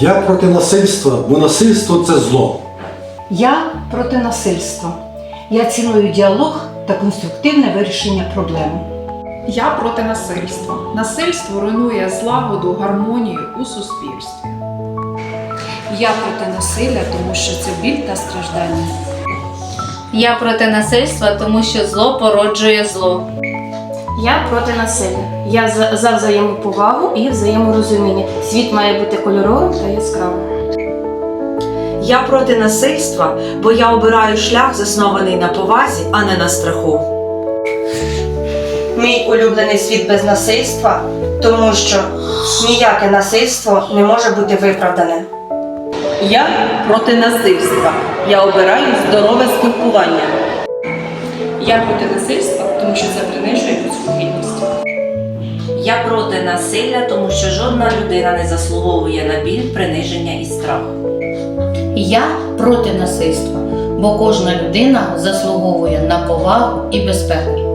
Я проти насильства, бо насильство це зло. Я проти насильства. Я ціную діалог та конструктивне вирішення проблеми. Я проти насильства. Насильство руйнує злагоду, гармонію у суспільстві. Я проти насилля, тому що це біль та страждання. Я проти насильства, тому що зло породжує зло. Я проти насилля. Я за, за взаємоповагу і взаєморозуміння. Світ має бути кольоровим та яскравим. Я проти насильства, бо я обираю шлях, заснований на повазі, а не на страху. Мій улюблений світ без насильства, тому що ніяке насильство не може бути виправдане. Я проти насильства. Я обираю здорове спілкування. Я проти насильства, тому що це принижує людську. Я проти насилля, тому що жодна людина не заслуговує на біль, приниження і страх. Я проти насильства, бо кожна людина заслуговує на повагу і безпеку.